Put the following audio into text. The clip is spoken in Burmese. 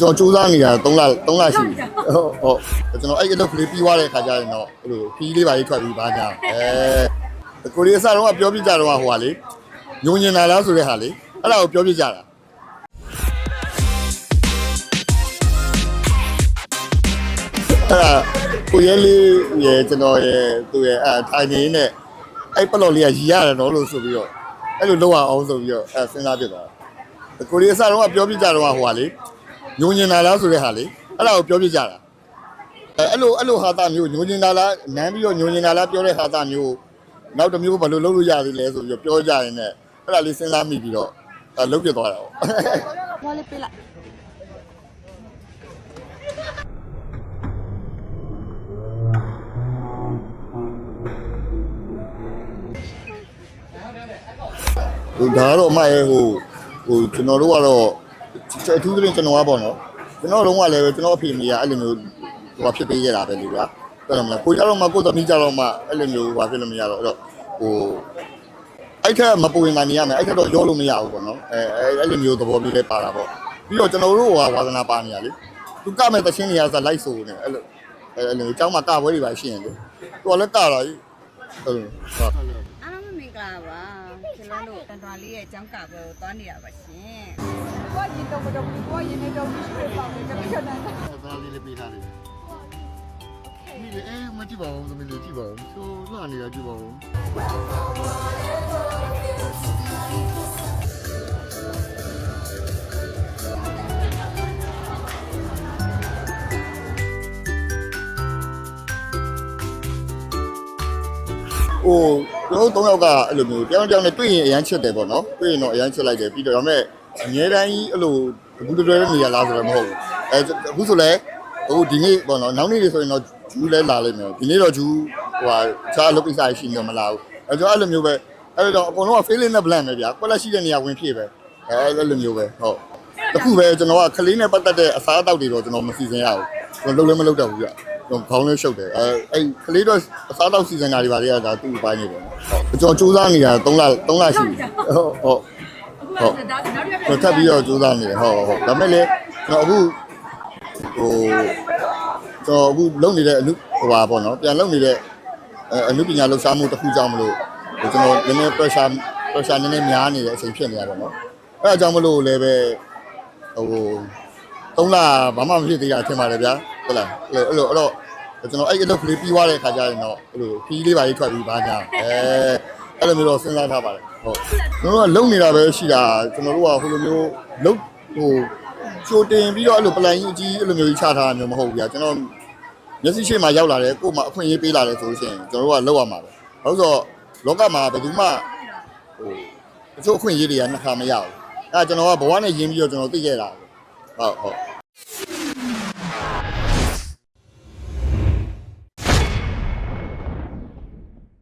ကျွန်တော်စူးစမ်းနေတာ3လ3လရှိပြီဟုတ်ဟုတ်ကျွန်တော်အဲ့အလုပ်ကလေးပြီးသွားတဲ့ခါကျရင်တော့အဲ့လိုခီးလေးပါလေးထွက်ပြီးပါကြအဲကိုရီးယားအစတော့ပြောပြကြတော့ဟိုဟာလေညုံညင်လာလားဆိုတဲ့ဟာလေအဲ့ဒါကိုပြောပြကြတာအဲ့ဒါကိုရဲလေးရဲကျွန်တော်ရဲသူရဲအဲထိုင်နေနဲ့အဲ့ပလော်လေးကရီရတယ်နော်လို့ဆိုပြီးတော့အဲ့လိုလောက်အောင်ဆိုပြီးတော့အဲစဉ်းစားပြသွားတာကိုရီးယားအစတော့ပြောပြကြတော့ဟိုဟာလေ ညုံညင်လာလားဆိုတဲ့ဟာလေအဲ့ဒါကိုပြောပြကြတာအဲအဲ့လိုအဲ့လိုဟာတာမျိုးညုံညင်လာလားနမ်းပြီးတော့ညုံညင်လာလားပြောတဲ့ဟာတာမျိုးနောက်တစ်မျိုးဘာလို့လုပ်လို့ရသေးလဲဆိုပြီးတော့ပြောကြရင်လည်းအဲ့ဒါလေးစဉ်းစားမိပြီးတော့အဲလုပ်ပြသွားတာပေါ့ဘောလေးပေးလိုက်ဟိုဒါကတော့အမရဲ့ဟိုဟိုကျွန်တော်တို့ကတော့ အထူးသဖြင့်ကျွန်တော်ကပေါ့နော်ကျွန်တော်တို့ကလည်းကျွန်တော်အဖေမိကအဲ့လိုမျိုးဟိုဖြစ်ပေးရတာပဲလူကတော်တယ်မလားကိုကြတော့မှကိုသမီးကြတော့မှအဲ့လိုမျိုးဟိုဖြစ်လို့မရတော့အဲ့တော့ဟိုအဲ့ထက်မပူရင်ကနေရမယ်အဲ့ထက်တော့ရောလို့မရဘူးပေါ့နော်အဲအဲ့လိုမျိုးသဘောမျိုးလေးပါတာပေါ့ပြီးတော့ကျွန်တော်တို့ကဝါသနာပါနေရလေသူကမဲ့တချင်းနေရဆိုလိုက်ဆိုနေအဲ့လိုအဲ့လိုအเจ้าမှာကပွဲတွေပါရှိရင်လေသူကလည်းကတာကြီးအဲ့လိုဟုတ် အားလုံး မင်္ဂလာပါချလွန်းတို့တန်တော်လေးရဲ့အကြောင်းကပွဲကိုသွားနေရပါရှင်ကိုရင်တော့တော့ကိုရင်နေတော့ရှိရပါမယ်တကယ်တော့အဲ့ဒါလေးလေးပေးထားတယ်မိလေအဲမကြည့်ပါဘူးသမီးလေးကြည့်ပါဦးဆိုလှနေရကြည့်ပါဦး ဟိုကျွန်တော်တို့၃ယောက်ကအဲ့လိုမျိုးတယောက်တစ်ယောက်နဲ့တွေ့ရင်အရန်ချစ်တယ်ပေါ့နော်တွေ့ရင်တော့အရန်ချစ်လိုက်တယ်ပြီးတော့ဒါပေမဲ့အငြင်းတိုင်းကြီးအဲ့လိုဘူးတွဲတွဲနေရလားဆိုတော့မဟုတ်ဘူးအဲအခုဆိုလဲဟိုဒီနေ့ပေါ့နော်နောက်နေ့တွေဆိုရင်တော့ဂျူးလဲလာလိမ့်မယ်ဒီနေ့တော့ဂျူးဟိုဟာခြားအလုပ်ကိစ္စရှိနေတော့မလာဘူးအဲကျွန်တော်အဲ့လိုမျိုးပဲအဲ့တော့အကုန်လုံးက failing နဲ့ blank ပဲဗျာကွက်လက်ရှိတဲ့နေရာဝင်ဖြည့်ပဲအဲအဲ့လိုမျိုးပဲဟုတ်တခုပဲကျွန်တော်ကကလေးနဲ့ပတ်သက်တဲ့အစားအသောက်တွေတော့ကျွန်တော်မစီစဉ်ရဘူးကျွန်တော်လုံးလည်းမလုပ်တော့ဘူးဗျကျွန်တော် ခေါင်းလေးရှုပ်တယ်အဲအဲ့ကလေးတော့အစားအသောက်စီစဉ်တာတွေပါလေကဒါသူ့ဘိုင်းနေပေါ့နော်ကျွန်တော်စူးစမ်းနေတာ3လ3လရှိပြီဟုတ်ဟုတ်ဟုတ်ကျွန်တော်ထပ်ပြီးတော့ကြိုးစားနေတယ်ဟုတ်ဟုတ်ဒါပေမဲ့လည်းကျွန်တော်အခုဟိုကျွန်တော်အခုလုပ်နေတဲ့အလုပ်ဟိုပါပေါ့နော်ပြန်လုပ်နေတဲ့အအမှုပညာလှူရှားမှုတစ်ခုကြောင့်မလို့ဟိုကျွန်တော်နည်းနည်း pressure pressure နည်းနည်းများနေတဲ့အချိန်ဖြစ်နေတာပေါ့နော်အဲအကြောင်းမလို့လည်းပဲဟိုသုံးလဘာမှမဖြစ်သေးတာထင်ပါတယ်ဗျာ ဟုတ်လားအဲ့လိုအဲ့လိုအဲ့တော့ကျွန်တော်အဲ့အလုပ်ကလေးပြီးသွားတဲ့ခါကျရင်တော့အဲ့လိုခီးလေးပါလေးထွက်ပြီးပါကြအဲအဲ့လိုမျိုးတော့စဉ်းစားထားပါတယ်ဟုတ်ကျွန်တော်ကလုံနေတာပဲရှိတာကျွန်တော်တို့ကဟိုလိုမျိုးလုံဟိုချိုတင်ပြီးတော့အဲ့လိုပလန်ကြီးအကြီးအဲ့လိုမျိုးကြီးချထားတာမျိုးမဟုတ်ဘူးဗျာကျွန်တော်မျက်စိရှိမှရောက်လာတယ်ကို့မှာအခွင့်အရေးပေးလာတယ်ဆိုလို့ရှိရင်ကျွန်တော်တို့ကလောက်ရမှာပဲဟုတ်ဆိုတော့လောကမှာဘယ်သူမှဟိုအချို့အခွင့်အရေးတွေကနှစ်ခါမရဘူးအဲဒါကျွန်တော်ကဘဝနဲ့ရင်းပြီးတော့ကျွန်တော်သိခဲ့တာဟုတ်ဟုတ်